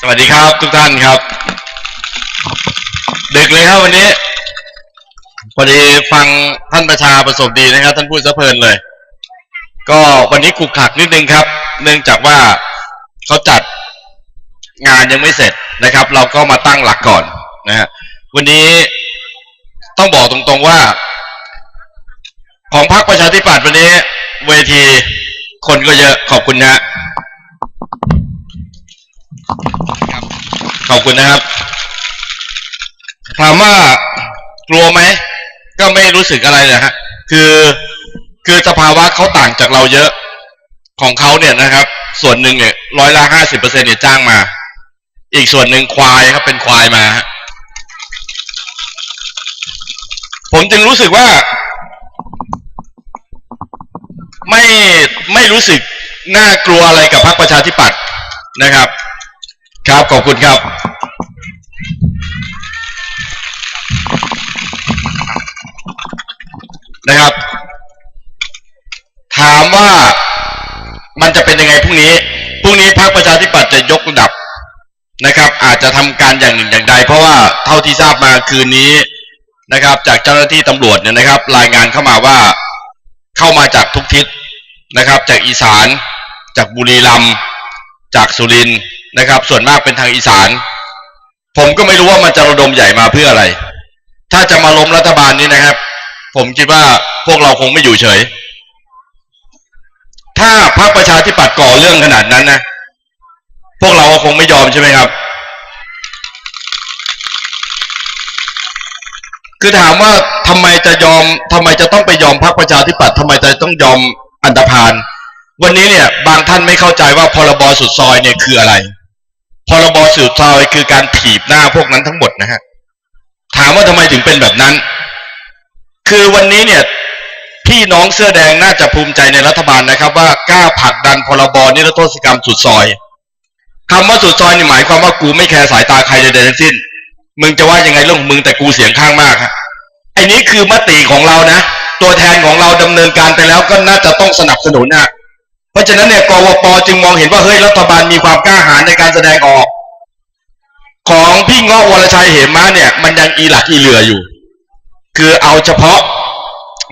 สวัสดีครับทุกท่านครับดึกเลยครับวันนี้พอดีฟังท่านประชาประสบดีนะครับ ท่านพูดซะเพลินเลย ก็วันนี้ขลุกขลักนิดนึงครับ เนื่องจากว่าเขาจัดงานยังไม่เสร็จนะครับ เราก็มาตั้งหลักก่อนนะฮะวันนี้ต้องบอกตรงๆว่า ของพรรคประชาธิปัตย์วันนี้ เวทีคนก็เยอะขอบคุณนะ ขอบคุณนะครับ ถามว่ากลัวไหม ก็ไม่รู้สึกอะไรเลยฮะ คือคือสภาวะเขาต่างจากเราเยอะของเขาเนี่ยนะครับ ส่วนหนึ่งเนี่ยร้อยละห้าสิบเปอร์เซ็นเนี่ยจ้างมา อีกส่วนหนึ่งควายครับเป็นควายมา ผมจึงรู้สึกว่า ไม่ไม่รู้สึกน่ากลัวอะไรกับพรรคประชาธิปัตย์นะครับ ครับ ขอบคุณครับ นะครับ ถามว่ามันจะเป็นยังไงพรุ่งนี้ พรุ่งนี้พรรคประชาธิปัตย์จะยกระดับนะครับ อาจจะทำการอย่างหนึ่งอย่างใด เพราะว่าเท่าที่ทราบมาคืนนี้นะครับ จากเจ้าหน้าที่ตำรวจเนี่ยนะครับ รายงานเข้ามาว่าเข้ามาจากทุกทิศนะครับ จากอีสาน จากบุรีรัมย์จากสุรินทร์นะครับ ส่วนมากเป็นทางอีสาน ผมก็ไม่รู้ว่ามันจะระดมใหญ่มาเพื่ออะไร ถ้าจะมาล้มรัฐบาลนี้นะครับ ผมคิดว่าพวกเราคงไม่อยู่เฉย ถ้าพรรคประชาธิปัตย์ก่อเรื่องขนาดนั้นนะ พวกเราคงไม่ยอมใช่ไหมครับคือถามว่าทำไมจะยอมทำไมจะต้องไปยอมพรรคประชาธิปัตย์ทำไมจะต้องยอมอันดพาน วันนี้เนี่ยบางท่านไม่เข้าใจว่าพรบสุดซอยเนี่ยคืออะไร พรบสุดซอยคือการถีบหน้าพวกนั้นทั้งหมดนะฮะถามว่าทำไมถึงเป็นแบบนั้น คือวันนี้เนี่ย พี่น้องเสื้อแดงน่าจะภูมิใจในรัฐบาลนะครับ ว่ากล้าผลักดันพรบนิรโทษกรรมสุดซอยคำว่าสุดซอยนี่หมายความว่ากูไม่แคร์สายตาใครใดๆทั้งสิ้น มึงจะว่ายังไงเรื่องมึงแต่กูเสียงข้างมากฮะไอ้นี้คือมติของเรานะ ตัวแทนของเราดำเนินการไปแล้วก็น่าจะต้องสนับสนุนนะ ราะฉะนั้นเนี่ยกวปจึงมองเห็นว่าเฮ้ยรัฐบาลมีความกล้าหาญในการแสดงออก ของพี่เงาะวรชัยเหมมาเนี่ยมันยังอีหลักอีเหลืออยู่ คือเอาเฉพาะ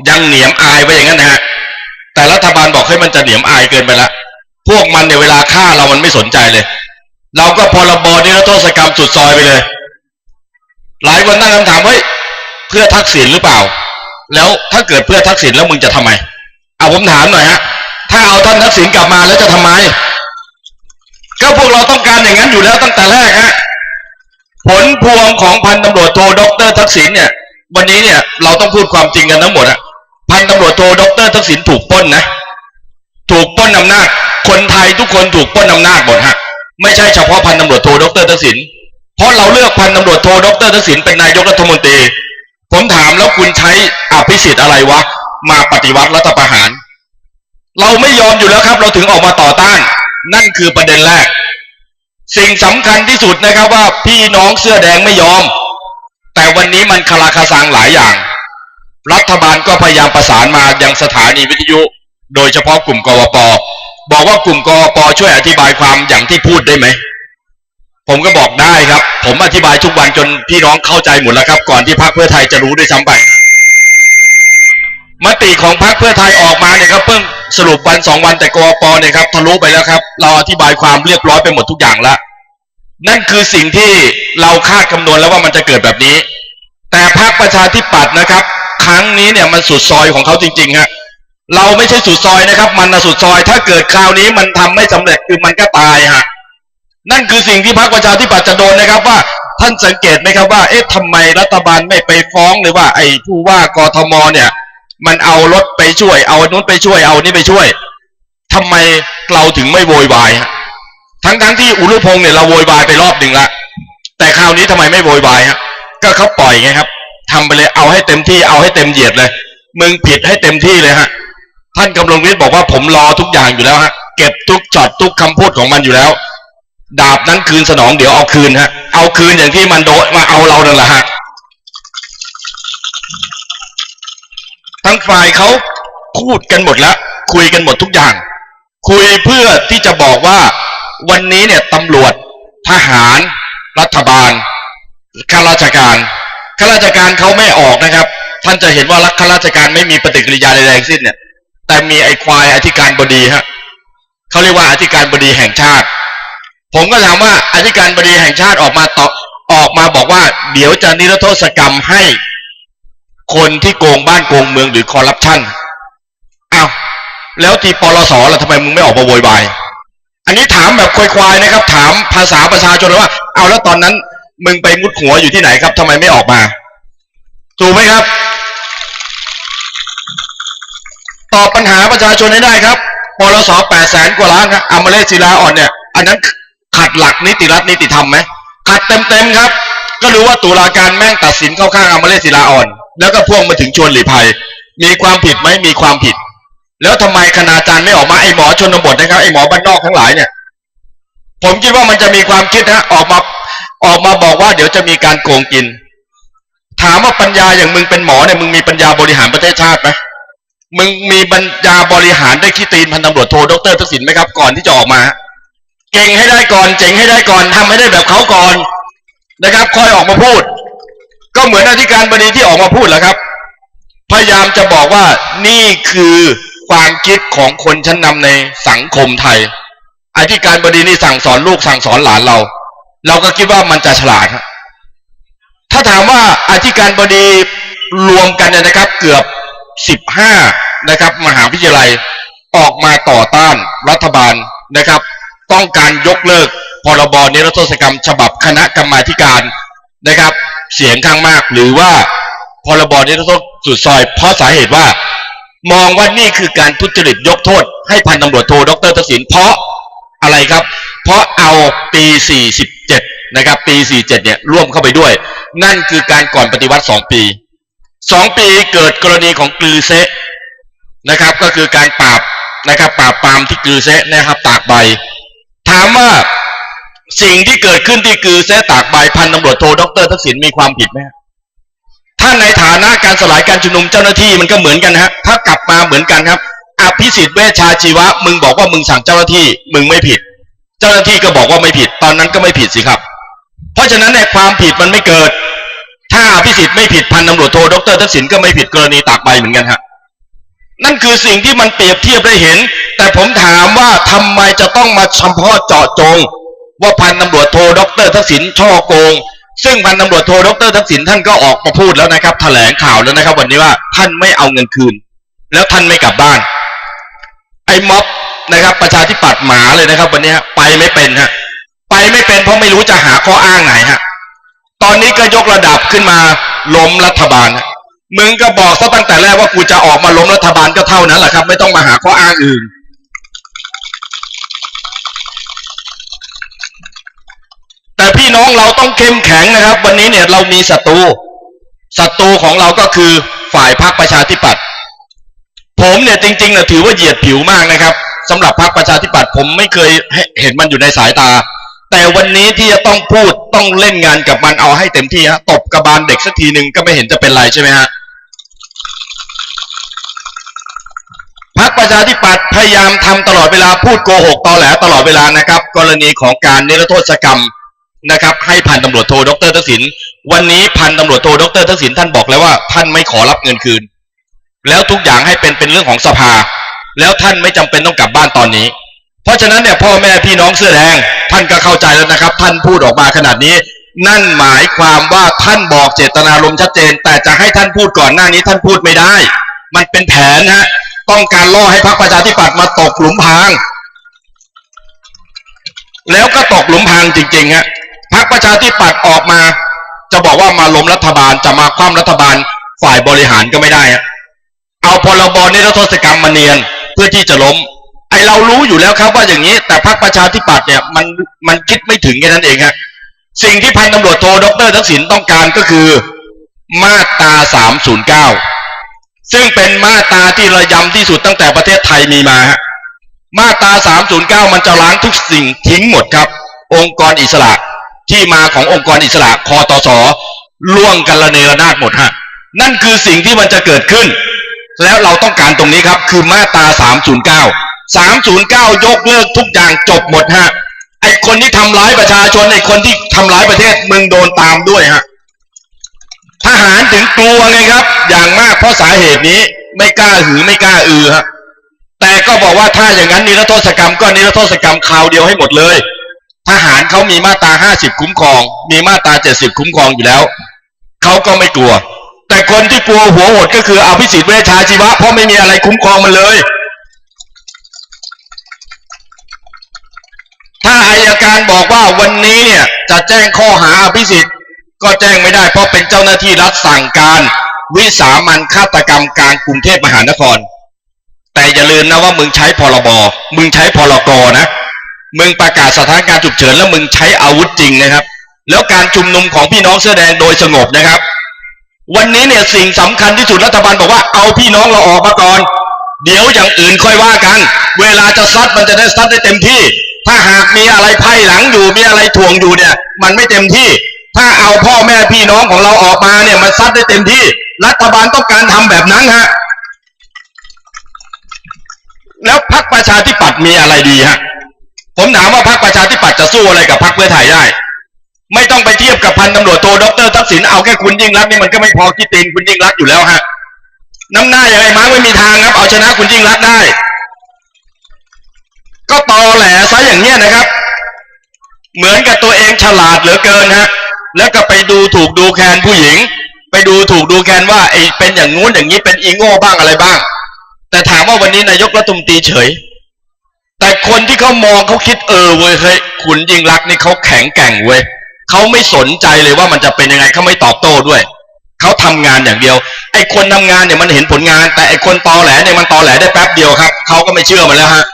ยังเหนียมอายไว้อย่างนั้นนะฮะแต่รัฐบาลบอกให้มันจะเหนียมอายเกินไปละพวกมันเนี่ยเวลาฆ่าเรามันไม่สนใจเลย เราก็พรบนิรโทษกรรมสุดซอยไปเลย หลายคนตั้งคำถามเฮ้ยเพื่อทักษิณหรือเปล่า แล้วถ้าเกิดเพื่อทักษิณแล้วมึงจะทำไมเอาผมถามหน่อยฮะ ถ้าเอาท่านทักษิณกลับมาแล้วจะทำไม ก็พวกเราต้องการอย่างนั้นอยู่แล้วตั้งแต่แรกฮะผลพวงของพันตำรวจโทด็อกเตอร์ทักษิณเนี่ย วันนี้เนี่ยเราต้องพูดความจริงกันทั้งหมดอะพันตำรวจโทด็อกเตอร์ทักษิณถูกป้นนะ ถูกป้นอำนาจ คนไทยทุกคนถูกป้นอำนาจหมดฮะไม่ใช่เฉพาะพันตำรวจโทด็อกเตอร์ทักษิณเพราะเราเลือกพันตำรวจโทด็อกเตอร์ทักษิณเป็นนายกรัฐมนตรี ผมถามแล้วคุณใช้อภิสิทธิ์อะไรวะ มาปฏิวัติรัฐประหาร เราไม่ยอมอยู่แล้วครับ เราถึงออกมาต่อต้าน นั่นคือประเด็นแรก สิ่งสำคัญที่สุดนะครับว่าพี่น้องเสื้อแดงไม่ยอม แต่วันนี้มันคลาคาซังหลายอย่าง รัฐบาลก็พยายามประสานมายังสถานีวิทยุ โดยเฉพาะกลุ่มกวปบอกว่ากลุ่มกวปช่วยอธิบายความอย่างที่พูดได้ไหมผมก็บอกได้ครับ ผมอธิบายทุกวันจนพี่น้องเข้าใจหมดแล้วครับ ก่อนที่พรรคเพื่อไทยจะรู้ด้วยซ้ำไปมติของพรรคเพื่อไทยออกมาเนี่ยครับเพิ่ง สรุปวันสองวันแต่กวปเนี่ยครับทะลุไปแล้วครับ เราอธิบายความเรียบร้อยไปหมดทุกอย่างล้วนั่นคือสิ่งที่เราคาดคำนวณแล้วว่ามันจะเกิดแบบนี้ แต่พรรคประชาธิปัตย์นะครับ ครั้งนี้เนี่ยมันสุดซอยของเขาจริงๆฮะเราไม่ใช่สุดซอยนะครับ มันนะสุดซอย ถ้าเกิดคราวนี้มันทำไม่สำเร็จคือมันก็ตายฮะนั่นคือสิ่งที่พรรคประชาธิปัตย์จะโดนนะครับว่าท่านสังเกตไหมครับว่า เอ๊ะทำไมรัฐบาลไม่ไปฟ้องหรือว่าไอ้ผู้ว่ากทมเนี่ย มันเอารถไปช่วย เอานู้นไปช่วย เอานี้ไปช่วยทำไมเราถึงไม่โวยวายฮะทั้งทั้งที่อุรุพงษ์เนี่ยเราโวยวายไปรอบหนึ่งละแต่คราวนี้ทำไมไม่โวยวายฮะก็เขาปล่อยไงครับทำไปเลยเอาให้เต็มที่เอาให้เต็มเหยียดเลย มึงผิดให้เต็มที่เลยฮะท่านกำลังวิทย์บอกว่าผมรอทุกอย่างอยู่แล้วฮะเก็บทุกจอดทุกคำพูดของมันอยู่แล้ว ดาบนั้นคืนสนองเดี๋ยวเอาคืนฮะเอาคืนอย่างที่มันโดนมาเอาเรานั่นแหละฮะ ทั้งฝ่ายเขาพูดกันหมดแล้ว คุยกันหมดทุกอย่าง คุยเพื่อที่จะบอกว่าวันนี้เนี่ยตำรวจทหาร รัฐบาลข้าราชการข้าราชการเขาไม่ออกนะครับ ท่านจะเห็นว่ารักข้าราชการไม่มีปฏิกิริยาใดๆสิ้นเนี่ย แต่มีไอ้ควายอธิการบดีฮะเขาเรียกว่าอธิการบดีแห่งชาติ ผมก็ถามว่าอธิการบดีแห่งชาติออกมาตอบออกมาบอกว่า เดี๋ยวจะนิรโทษกรรมให้ คนที่โกงบ้านโกงเมืองหรือคอร์รัปชันอ้าวแล้วทีปลสล่ะทำไมมึงไม่ออกมาโวยวาย อันนี้ถามแบบควายๆนะครับ ถามภาษาประชาชนว่า เอาแล้วตอนนั้น มึงไปมุดหัวอยู่ที่ไหนครับทำไมไม่ออกมาถูกไหมครับ ตอบปัญหาประชาชนให้ได้ครับปลสแปดแสนกว่าล้านครับอมเลศิลาอ่อนเนี่ย อันนั้นขัดหลักนิติรัฐนิติธรรมไหมขัดเต็มๆครับ ก็รู้ว่าตุลาการแม่งตัดสินเข้าข้างอมเลศิลาอ่อน แล้วก็พ่วงมาถึงชวนหลีภัย มีความผิดไหมมีความผิด แล้วทำไมคณาจารย์ไม่ออกมาไอหมอชนบทนะครับไอหมอบ้านนอกทั้งหลายเนี่ย ผมคิดว่ามันจะมีความคิดนะออกมาออกมาบอกว่าเดี๋ยวจะมีการโกงกิน ถามว่าปัญญาอย่างมึงเป็นหมอเนี่ยมึงมีปัญญาบริหารประเทศชาติไหมมึงมีปัญญาบริหารได้ขี้ตีนพันตำรวจโทดรทักษิณไหมครับ ก่อนที่จะออกมาเก่งให้ได้ก่อนเจ๋งให้ได้ก่อนทำให้ได้แบบเขาก่อนนะครับ ค่อยออกมาพูด ก็เหมือนอธิการบดีที่ออกมาพูดแหละครับ พยายามจะบอกว่านี่คือความคิดของคนชั้นนำในสังคมไทยอธิการบดีนี่สั่งสอนลูกสั่งสอนหลานเรา เราก็คิดว่ามันจะฉลาดครับถ้าถามว่าอธิการบดีรวมกันเนี่ยนะครับ เกือบสิบห้านะครับ มหาวิทยาลัยออกมาต่อต้านรัฐบาลนะครับ ต้องการยกเลิกพรบนิรโทษกรรม ฉบับคณะกรรมาการนะครับ เสียงข้างมาก หรือว่าพรบนิรโทษสุดซอย เพราะสาเหตุว่า มองว่านี่คือการทุจริตยกโทษ ให้พันตำรวจโทดรทักษิณเพราะอะไรครับ เพราะเอาปี 47 นะครับ ปี 47 เนี่ยร่วมเข้าไปด้วย นั่นคือการก่อนปฏิวัติ 2 ปี 2 ปีเกิดกรณีของกลือเซะนะครับ ก็คือการปราบนะครับปราบปรามที่กลือเซะนะครับตากใบ ถามว่า สิ่งที่เกิดขึ้นที่กือเซะตากใบพันตำรวจโทดรทักษิณมีความผิดไหมถ้าในฐานะการสลายการชุมนุมเจ้าหน้าที่มันก็เหมือนกันฮะถ้ากลับมาเหมือนกันครับอภิสิทธิ์เวชชาชีวะ มึงบอกว่ามึงสั่งเจ้าหน้าที่ มึงไม่ผิด เจ้าหน้าที่ก็บอกว่าไม่ผิด ตอนนั้นก็ไม่ผิดสิครับ เพราะฉะนั้นเนี่ยความผิดมันไม่เกิด ถ้าอภิสิทธิ์ไม่ผิดพันตำรวจโทดรทักษิณก็ไม่ผิดกรณีตากใบเหมือนกันฮะนั่นคือสิ่งที่มันเปรียบเทียบได้เห็น แต่ผมถามว่าทำไมจะต้องมาเฉพาะเจาะจง ว่าพันตำรวจโทด็อกเตอร์ทักษิณช่อโกง ซึ่งพันตำรวจโทด็อกเตอร์ทักษิณท่านก็ออกมาพูดแล้วนะครับ แถลงข่าวแล้วนะครับ วันนี้ว่าท่านไม่เอาเงินคืน แล้วท่านไม่กลับบ้าน ไอ้ม็อบนะครับ ประชาธิปัตย์หมาเลยนะครับ วันนี้ไปไม่เป็นฮะไปไม่เป็นเพราะไม่รู้จะหาข้ออ้างไหนฮะตอนนี้ก็ยกระดับขึ้นมาล้มรัฐบาลฮะมึงก็บอกซะตั้งแต่แรกว่ากูจะออกมาล้มรัฐบาลก็เท่านั้นแหละครับ ไม่ต้องมาหาข้ออ้างอื่น น้องเราต้องเข้มแข็งนะครับ วันนี้เนี่ยเรามีศัตรูศัตรูของเราก็คือฝ่ายพรรคประชาธิปัตย์ผมเนี่ยจริงๆเนี่ยถือว่าเหยียดผิวมากนะครับสำหรับพรรคประชาธิปัตย์ผมไม่เคยเห็นมันอยู่ในสายตา แต่วันนี้ที่จะต้องพูดต้องเล่นงานกับมันเอาให้เต็มที่ฮะตบกระบาลเด็กสักทีหนึ่งก็ไม่เห็นจะเป็นไรใช่ไหมฮะพรรคประชาธิปัตย์พยายามทำตลอดเวลาพูดโกหกตอแหลตลอดเวลานะครับ กรณีของการนิรโทษกรรม นะครับ ให้พันตำรวจโทดรทักษิณวันนี้พันตำรวจโทดรทักษิณท่านบอกแล้วว่าท่านไม่ขอรับเงินคืน แล้วทุกอย่างให้เป็นเป็นเรื่องของสภา แล้วท่านไม่จำเป็นต้องกลับบ้านตอนนี้ เพราะฉะนั้นเนี่ยพ่อแม่พี่น้องเสื้อแดงท่านก็เข้าใจแล้วนะครับ ท่านพูดออกมาขนาดนี้ นั่นหมายความว่าท่านบอกเจตนารมณ์ชัดเจน แต่จะให้ท่านพูดก่อนหน้านี้ท่านพูดไม่ได้ มันเป็นแผนฮะต้องการล่อให้พรรคประชาธิปัตย์มาตกหลุมพรางแล้วก็ตกหลุมพรางจริงๆฮะ พรรคประชาธิปัตย์ออกมา จะบอกว่ามาล้มรัฐบาลจะมาคว่ำรัฐบาลฝ่ายบริหารก็ไม่ได้ เอาพรบนิรโทษกรรมมาเนียนเพื่อที่จะล้ม ไอเรารู้อยู่แล้วครับว่าอย่างนี้ แต่พรรคประชาธิปัตย์เนี่ยมันมันคิดไม่ถึงแค่นั้นเองฮะสิ่งที่พันตำรวจโทดรทักษิณต้องการก็คือมาตรา309 ซึ่งเป็นมาตราที่ระยำที่สุดตั้งแต่ประเทศไทยมีมาฮะมาตรา309 มันจะล้างทุกสิ่งทิ้งหมดครับ องค์กรอิสระ ที่มาขององค์กรอิสระคอตสล่วงกันระเนระนาดหมดฮะนั่นคือสิ่งที่มันจะเกิดขึ้น แล้วเราต้องการตรงนี้ครับ คือมาตรา309 309 ยกเลิกทุกอย่างจบหมดฮะไอคนที่ทำร้ายประชาชนไอคนที่ทำร้ายประเทศมึงโดนตามด้วยฮะทหารถึงกลัวไงครับ อย่างมากเพราะสาเหตุนี้ไม่กล้าหือไม่กล้าอือฮะแต่ก็บอกว่าถ้าอย่างนั้นนิรโทษกรรมก็นิรโทษกรรมคราวเดียวให้หมดเลย ทหารเขามีมาตราห้าสิบคุ้มครอง มีมาตราเจ็ดสิบคุ้มครองอยู่แล้ว เขาก็ไม่กลัว แต่คนที่กลัวหัวหดก็คืออภิสิทธิ์เวชชาชีวะ เพราะไม่มีอะไรคุ้มครองมันเลย ถ้าอายการบอกว่าวันนี้เนี่ยจะแจ้งข้อหาอภิสิทธิ์ก็แจ้งไม่ได้เพราะเป็นเจ้าหน้าที่รัฐสั่งการวิสามันฆาตกรรมกลางกรุงเทพมหานคร แต่อย่าลืมนะว่ามึงใช้พรบ มึงใช้พรกนะ มึงประกาศสถานการณ์ฉุกเฉินแล้วมึงใช้อาวุธจริงนะครับ แล้วการชุมนุมของพี่น้องเสื้อแดงโดยสงบนะครับ วันนี้เนี่ยสิ่งสำคัญที่สุดรัฐบาลบอกว่าเอาพี่น้องเราออกมาก่อน เดี๋ยวอย่างอื่นค่อยว่ากัน เวลาจะซัดมันจะได้ซัดได้เต็มที่ ถ้าหากมีอะไรไพ่หลังอยู่มีอะไรถ่วงอยู่เนี่ย มันไม่เต็มที่ ถ้าเอาพ่อแม่พี่น้องของเราออกมาเนี่ยมันซัดได้เต็มที่ รัฐบาลต้องการทำแบบนั้นฮะแล้วพรรคประชาธิปัตย์มีอะไรดีฮะ ผมถามว่าพรรคประชาธิปัตย์จะสู้อะไรกับพรรคเพื่อไทยได้ ไม่ต้องไปเทียบกับพันตำรวจโทดรทักษิณเอาแค่คุณยิ่งรักนี่มันก็ไม่พอคิดตีนคุณยิ่งรักอยู่แล้วฮะน้ำหน้าอย่างไรม้าไม่มีทางครับ เอาชนะคุณยิ่งรักได้ ก็ตอแหลซะอย่างเนี้ยนะครับ เหมือนกับตัวเองฉลาดเหลือเกินฮะแล้วก็ไปดูถูกดูแคลนผู้หญิง ไปดูถูกดูแคลนว่าไอ้เป็นอย่างงู้นอย่างนี้เป็นอีโง่บ้างอะไรบ้าง แต่ถามว่าวันนี้นายกรัฐมนตรีเฉย แต่คนที่เขามองเขาคิดเออเว้ยเฮ้ยคุณยิ่งรักนี่เขาแข็งแกร่งเว้ยเขาไม่สนใจเลยว่ามันจะเป็นยังไงเขาไม่ตอบโต้ด้วยเขาทำงานอย่างเดียว ไอ้คนทำงานเนี่ยมันเห็นผลงาน แต่ไอ้คนตอแหลเนี่ยมันตอแหลได้แป๊บเดียวครับเขาก็ไม่เชื่อมันแล้วฮะ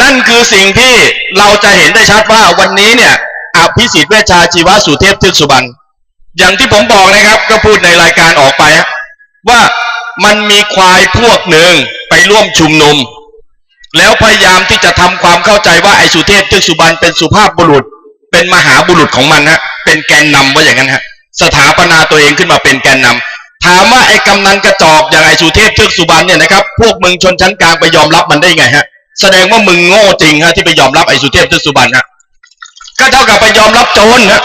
นั่นคือสิ่งที่เราจะเห็นได้ชัดว่าวันนี้เนี่ยอภิสิทธิ์เวชชาชีวะสุเทพทึกสุบรรอย่างที่ผมบอกนะครับ ก็พูดในรายการออกไปฮะว่ามันมีควายพวกหนึ่ง ไปร่วมชุมนุม แล้วพยายามที่จะทำความเข้าใจว่าไอ้สุเทพทึกสุบรรณเป็นสุภาพบุรุษ เป็นมหาบุรุษของมันฮะเป็นแกนนำว่าอย่างนั้นฮะสถาปนาตัวเองขึ้นมาเป็นแกนนำถามว่าไอ้กำนันกระจอกอย่างไอ้สุเทพทึกสุบรรณเนี่ยนะครับพวกมึงชนชั้นกลางไปยอมรับมันได้ไงฮะแสดงว่ามึงโง่จริงฮะที่ไปยอมรับไอ้สุเทพทึกสุบรรณฮะก็เท่ากับไปยอมรับโจรฮะ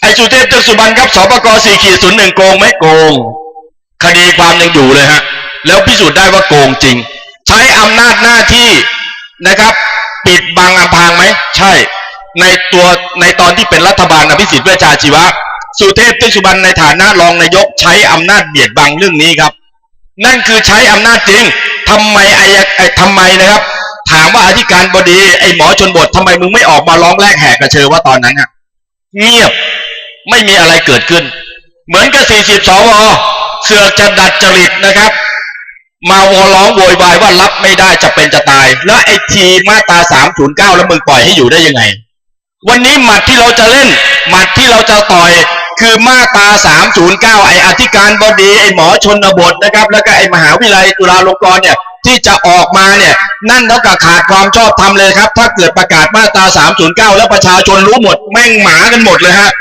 ไอ้สุเทพทึกสุบรรณครับสปกสี่ขีดศูนย์หนึ่งโกงไหมโกง คดีความยังอยู่เลยฮะ แล้วพิสูจน์ได้ว่าโกงจริง ใช้อำนาจหน้าที่นะครับ ปิดบังอำพรางไหมใช่ ในตัวในตอนที่เป็นรัฐบาลอภิสิทธิ์เวชชาชีวะ สุเทพเทือกสุบรรณในฐานะรองนายกใช้อำนาจเบียดบังเรื่องนี้ครับ นั่นคือใช้อำนาจจริงทำไมไอ้ไอ้ทำไมนะครับ ถามว่าอธิการบดีไอ้หมอชนบททำไมมึงไม่ออกมาร้องแรกแหกกระเชอว่าตอนนั้นฮะเงียบไม่มีอะไรเกิดขึ้น เหมือนกับ 40 สว เสือกจะดัดจริตนะครับ มาวอร้องโวยวายว่ารับไม่ได้จะเป็นจะตาย แล้วไอ้ทีมาตรา309แล้วมึงปล่อยให้อยู่ได้ยังไง วันนี้หมัดที่เราจะเล่น หมัดที่เราจะต่อยคือมาตรา309 ไอ้อธิการบดี ไอ้หมอชนบทนะครับ แล้วก็ไอ้มหาวิทยาลัยจุฬาลงกรณ์เนี่ย ที่จะออกมาเนี่ย นั่นเท่ากับขาดความชอบธรรมเลยครับ ถ้าเกิดประกาศมาตรา309 แล้วประชาชนรู้หมด แม่งหมากันหมดเลยฮะ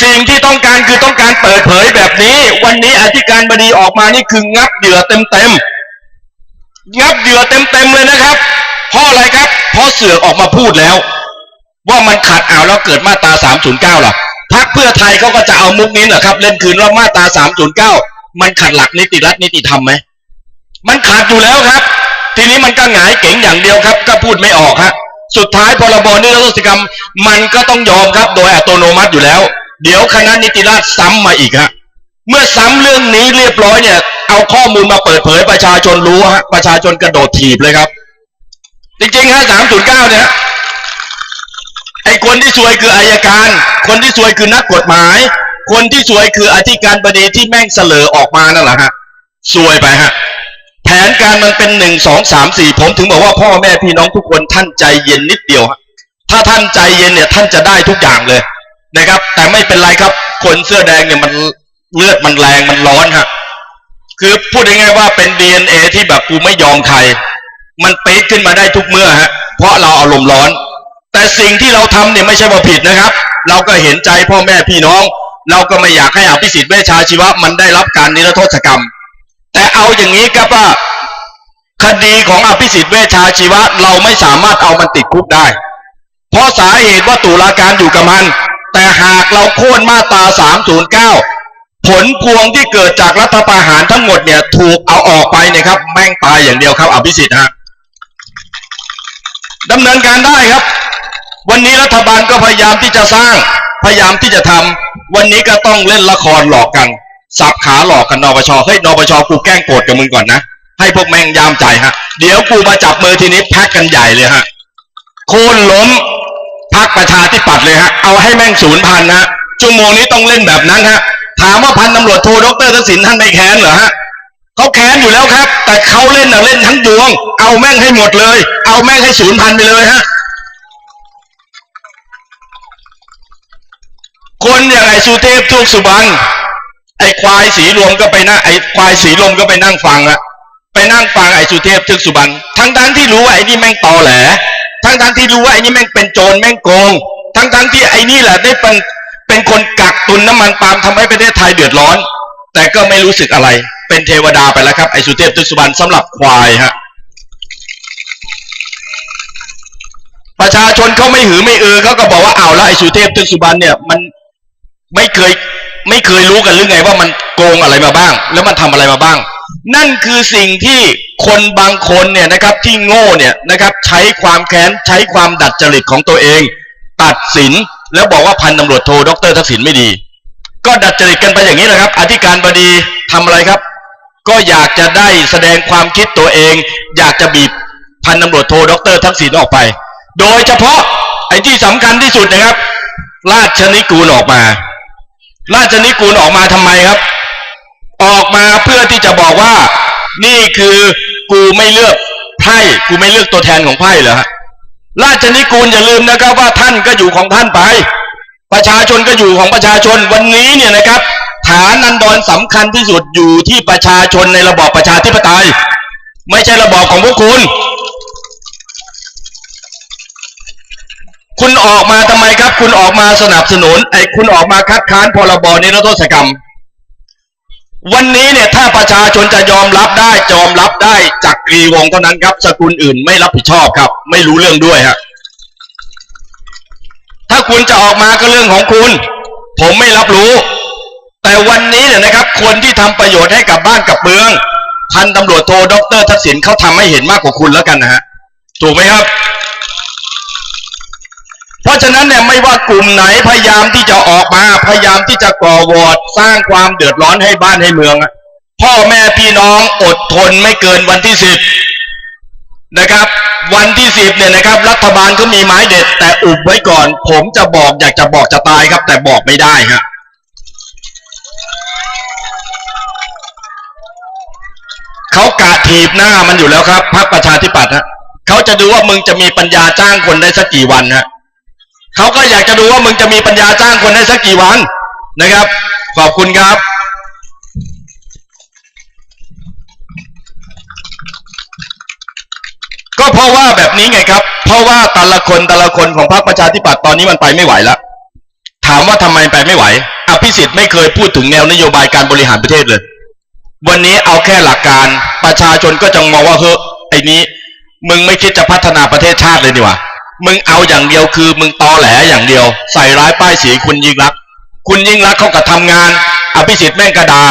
สิ่งที่ต้องการคือต้องการเปิดเผยแบบนี้ วันนี้อธิการบดีออกมานี่คืองับเหยื่อเต็มเต็มงับเหยื่อเต็มเต็มเลยนะครับ เพราะอะไรครับ เพราะเสือกออกมาพูดแล้ว ว่ามันขัดเอาวแล้วเกิดมาตรา309ล่ะพรรคเพื่อไทยเขาก็จะเอามุกนี้แหละครับ เล่นคืนว่ามาตรา309 มันขัดหลักนิติรัฐนิติธรรมไหมมันขาดอยู่แล้วครับ ทีนี้มันก็หงายเก๋งอย่างเดียวครับ ก็พูดไม่ออกฮะสุดท้ายพรบนิรโทษกรรม มันก็ต้องยอมครับ โดยอัตโนมัติอยู่แล้ว เดี๋ยวคณะนิติราษฎรซ้ำมาอีกฮะ เมื่อซ้ำเรื่องนี้เรียบร้อยเนี่ย เอาข้อมูลมาเปิดเผยประชาชนรู้ฮะ ประชาชนกระโดดถีบเลยครับ จริงๆฮะ309เก้าเนี่ยไอ้คนที่ซวยคืออายการ คนที่ซวยคือนักกฎหมาย คนที่ซวยคืออธิการบดีที่แม่งเสลอออกมานั่นแหละฮะซวยไปฮะแผนการมันเป็นหนึ่งสองสามสี่ผมถึงบอกว่าพ่อแม่พี่น้องทุกคนท่านใจเย็นนิดเดียวฮะถ้าท่านใจเย็นเนี่ย ท่านจะได้ทุกอย่างเลย นะครับ แต่ไม่เป็นไรครับ คนเสื้อแดงเนี่ยมันเลือดมันแรงมันร้อนฮะคือพูดง่ายๆว่าเป็น DNA ที่แบบกูไม่ยอมใคร มันปี๊ดขึ้นมาได้ทุกเมื่อฮะเพราะเราอารมณ์ร้อน แต่สิ่งที่เราทำเนี่ยไม่ใช่ว่าผิดนะครับ เราก็เห็นใจพ่อแม่พี่น้อง เราก็ไม่อยากให้อภิสิทธิ์เวชชาชีวะ มันได้รับการนิรโทษกรรม แต่เอาอย่างนี้ครับว่าคดีของอภิสิทธิ์เวชชาชีวะ เราไม่สามารถเอามันติดคุกได้ เพราะสาเหตุว่าตุลาการอยู่กับมัน แต่หากเราโค่นมาตรา309 ผลพวงที่เกิดจากรัฐประหารทั้งหมดเนี่ยถูกเอาออกไปเนี่ยครับ แม่งตายอย่างเดียวครับอภิสิทธิ์ฮะดำเนินการได้ครับ วันนี้รัฐบาลก็พยายามที่จะสร้าง พยายามที่จะทำวันนี้ก็ต้องเล่นละครหลอกกันสับขาหลอกกันนปชเฮ้ยนปชกูแกล้งโกรธกับมึงก่อนนะ ให้พวกแม่งยามใจฮะ เดี๋ยวกูมาจับมือทีนี้แพ็กกันใหญ่เลยฮะ โค่นล้ม พักประชาธิปัตย์เลยฮะ เอาให้แม่งศูนย์พันนะชั่วโมงนี้ต้องเล่นแบบนั้นฮะ ถามว่าพันตำรวจโทดรทักษิณท่านไม่แค้นเหรอฮะเขาแค้นอยู่แล้วครับ แต่เขาเล่นนะเล่นทั้งดวง เอาแม่งให้หมดเลย เอาแม่งให้ศูนย์พันไปเลยฮะ คนอย่างไอ้สุเทพทุกสุบรรณไอ้ควายสีรวมก็ไปนั่งไอ้ควายสีลมก็ไปนั่งฟังอะไปนั่งฟังไอ้สุเทพทึกสุบรรณทั้งทั้งที่รู้ว่าไอ้นี่แม่งตอแหล ทั้งทั้งที่รู้ว่าไอ้นี่แม่งเป็นโจรแม่งโกง ทั้งทั้งที่ไอ้นี่แหละได้เป็นเป็นคนกักตุนน้ำมันปาล์มทำให้ประเทศไทยเดือดร้อน แต่ก็ไม่รู้สึกอะไร เป็นเทวดาไปแล้วครับไอ้สุเทพทึกสุบรรณสำหรับควายฮะประชาชนเขาไม่หือไม่เอือเขาก็บอกว่าเอาแล้วไอ้สุเทพตึกสุบรรณเนี่ยมันไม่เคยไม่เคยรู้กันหรือไงว่ามันโกงอะไรมาบ้าง แล้วมันทำอะไรมาบ้าง นั่นคือสิ่งที่คนบางคนเนี่ยนะครับที่โง่เนี่ยนะครับใช้ความแค้นใช้ความดัดจริตของตัวเอง ตัดสินแล้วบอกว่าพันตำรวจโทรดรทักษิณไม่ดี ก็ดัดจริตกันไปอย่างนี้แหละครับ อธิการบดีทำอะไรครับ ก็อยากจะได้แสดงความคิดตัวเอง อยากจะบีบพันตำรวจโทรดรทักษิณออกไป โดยเฉพาะไอ้ที่สำคัญที่สุดนะครับ ราชนิกูลออกมา ราชนิกูลออกมาทำไมครับ ออกมาเพื่อที่จะบอกว่า นี่คือกูไม่เลือกไพ่กูไม่เลือกตัวแทนของไพ่เหรอฮะราชนิกูลอย่าลืมนะครับว่าท่านก็อยู่ของท่านไป ประชาชนก็อยู่ของประชาชนวันนี้เนี่ยนะครับ ฐานันดรสำคัญที่สุดอยู่ที่ประชาชนในระบอบประชาธิปไตย ไม่ใช่ระบอบของพวกคุณ คุณออกมาทำไมครับ คุณออกมาสนับสนุนไอ้คุณออกมาคัดค้านพรบนิรโทษกรรม วันนี้เนี่ยถ้าประชาชนจะยอมรับได้ยอมรับได้จากกรีวงเท่านั้นครับ สกุลอื่นไม่รับผิดชอบครับ ไม่รู้เรื่องด้วยฮะถ้าคุณจะออกมาก็เรื่องของคุณ ผมไม่รับรู้ แต่วันนี้เนี่ยนะครับ คนที่ทำประโยชน์ให้กับบ้านกับเมือง พันตำรวจโทด็อกเตอร์ทักษิณเขาทำให้เห็นมากกว่าคุณแล้วกันนะฮะถูกไหมครับ เพราะฉะนั้นเนี่ยไม่ว่ากลุ่มไหนพยายามที่จะออกมา พยายามที่จะก่อวอร์ดสร้างความเดือดร้อนให้บ้านให้เมือง พ่อแม่พี่น้องอดทนไม่เกินวันที่สิบนะครับ วันที่สิบเนี่ยนะครับ รัฐบาลก็มีไม้เด็ด แต่อุบไว้ก่อน ผมจะบอกอยากจะบอกจะตายครับ แต่บอกไม่ได้ฮะเขากะถีบหน้ามันอยู่แล้วครับพรรคประชาธิปัตย์ฮะเขาจะดูว่ามึงจะมีปัญญาจ้างคนได้สักกี่วันฮะ เขาก็อยากจะดูว่ามึงจะมีปัญญาจ้างคนได้สักกี่วันนะครับ ขอบคุณครับก็เพราะว่าแบบนี้ไงครับ เพราะว่าแต่ละคนแต่ละคนของพรรคประชาธิปัตย์ตอนนี้มันไปไม่ไหวแล้ว ถามว่าทำไมไปไม่ไหว อภิสิทธิ์ไม่เคยพูดถึงแนวนโยบายการบริหารประเทศเลย วันนี้เอาแค่หลักการประชาชนก็จะมองว่าเฮ้ยไอ้นี้ มึงไม่คิดจะพัฒนาประเทศชาติเลยนี่ว่า มึงเอาอย่างเดียวคือ มึงตอแหลอย่างเดียว ใส่ร้ายป้ายสีคุณยิ่งรัก คุณยิ่งรักเขาก็ทำงาน อภิสิทธิ์แม่งกระดา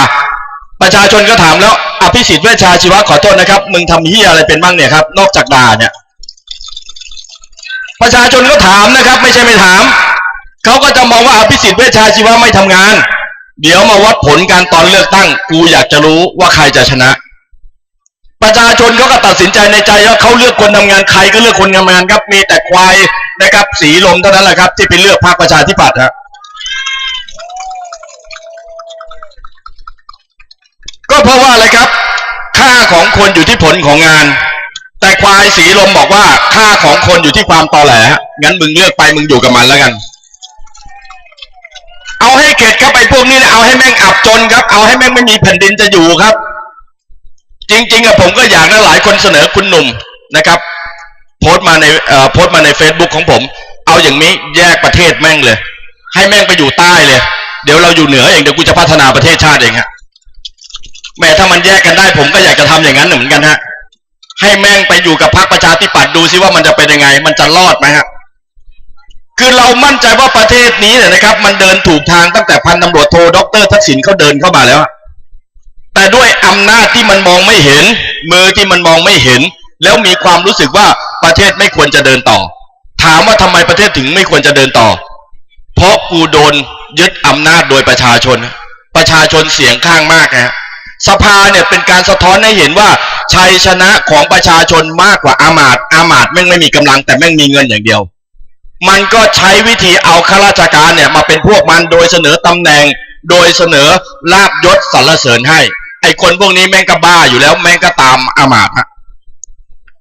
ประชาชนก็ถามแล้ว อภิสิทธิ์เวชชาชีวะขอโทษนะครับ มึงทำเฮียอะไรเป็นบ้างเนี่ยครับ นอกจากด่าเนี่ย ประชาชนก็ถามนะครับ ไม่ใช่ไม่ถาม เขาก็จะมองว่าอภิสิทธิ์เวชชาชีวะไม่ทำงาน เดี๋ยวมาวัดผลการตอนเลือกตั้ง กูอยากจะรู้ว่าใครจะชนะ ประชาชนเขาก็ตัดสินใจในใจว่าเขาเลือกคนทำงานใครก็เลือกคนทำงานครับ มีแต่ควายนะครับ สีลมเท่านั้นแหละครับ ที่ไปเลือกพรรคประชาธิปัตย์ฮะก็เพราะว่าอะไรครับ ค่าของคนอยู่ที่ผลของงาน แต่ควายสีลมบอกว่าค่าของคนอยู่ที่ความตอแหลงั้นมึงเลือกไปมึงอยู่กับมันแล้วกัน เอาให้เข็ดครับไอ้พวกนี้นี่ยเอาให้แม่งอับจนครับ เอาให้แม่งไม่มีแผ่นดินจะอยู่ครับ จริงๆอะผมก็อยากนะหลายคนเสนอคุณหนุ่มนะครับ โพสต์มาในโพสต์มาใน Facebook ของผม เอาอย่างนี้แยกประเทศแม่งเลย ให้แม่งไปอยู่ใต้เลย เดี๋ยวเราอยู่เหนือเองเดี๋ยวกูจะพัฒนาประเทศชาติเองฮะแม้ถ้ามันแยกกันได้ ผมก็อยากจะทำอย่างนั้นเหมือนกันฮะให้แม่งไปอยู่กับพรรคประชาธิปัตย์ดูซิว่ามันจะเป็นยังไง มันจะรอดไหมฮะคือเรามั่นใจว่าประเทศนี้เนี่ยนะครับ มันเดินถูกทางตั้งแต่พันตำรวจโทด็อกเตอร์ทักษิณเขาเดินเข้ามาแล้วอะ แต่ด้วยอำนาจที่มันมองไม่เห็น มือที่มันมองไม่เห็น แล้วมีความรู้สึกว่าประเทศไม่ควรจะเดินต่อ ถามว่าทำไมประเทศถึงไม่ควรจะเดินต่อ เพราะกูโดนยึดอำนาจโดยประชาชน ประชาชนเสียงข้างมากนะสภาเนี่ยเป็นการสะท้อนให้เห็นว่าชัยชนะของประชาชนมากกว่าอามาตอามาตแม่งไม่มีกำลังแต่แม่งมีเงินอย่างเดียว มันก็ใช้วิธีเอาข้าราชการเนี่ยมาเป็นพวกมันโดยเสนอตำแหน่ง โดยเสนอลาบยศสรรเสริญให้ ไอ้คนพวกนี้แม่งก็บ้าอยู่แล้วแม่งก็ตามอามาตฮะ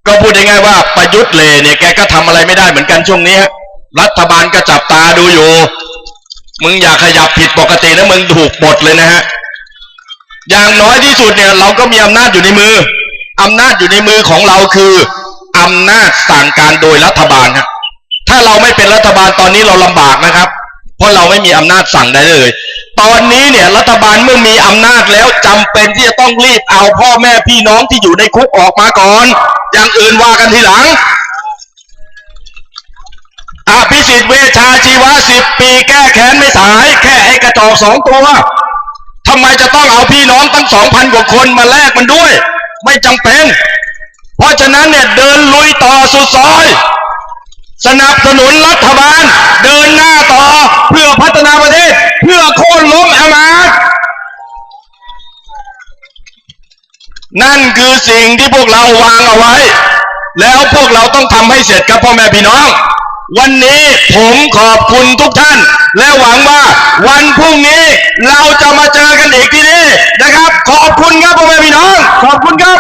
ก็พูดง่ายๆว่าประยุทธ์เลยเนี่ยแกก็ทำอะไรไม่ได้เหมือนกันช่วงนี้รัฐบาลก็จับตาดูอยู่ มึงอย่าขยับผิดปกตินะมึงถูกบทเลยนะฮะอย่างน้อยที่สุดเนี่ย เราก็มีอำนาจอยู่ในมืออำนาจอยู่ในมือของเราคืออำนาจสั่งการโดยรัฐบาลครับถ้าเราไม่เป็นรัฐบาลตอนนี้เราลำบากนะครับ เพราะเราไม่มีอำนาจสั่งได้เลย ตอนนี้เนี่ยรัฐบาลเมื่อมีอำนาจแล้วจำเป็นที่จะต้องรีบเอาพ่อแม่พี่น้องที่อยู่ในคุกออกมาก่อน อย่างอื่นว่ากันทีหลังอภิสิทธิ์เวชาชีวะสิบปีแก้แค้นไม่สาย แค่ไอ้กระจอกสองตัวทำไมจะต้องเอาพี่น้องตั้งสองพันกว่าคนมาแลกมันด้วย ไม่จำเป็น เพราะฉะนั้นเนี่ยเดินลุยต่อสุดซอย สนับสนุนรัฐบาล เดินหน้าต่อเพื่อพัฒนาประเทศ เพื่อโค่นล้มอามาตนั่นคือสิ่งที่พวกเราวางเอาไว้ แล้วพวกเราต้องทำให้เสร็จครับพ่อแม่พี่น้อง วันนี้ผมขอบคุณทุกท่าน และหวังว่าวันพรุ่งนี้เราจะมาเจอกันอีกที่นี่นะครับ ขอบคุณครับพ่อแม่พี่น้อง ขอบคุณครับ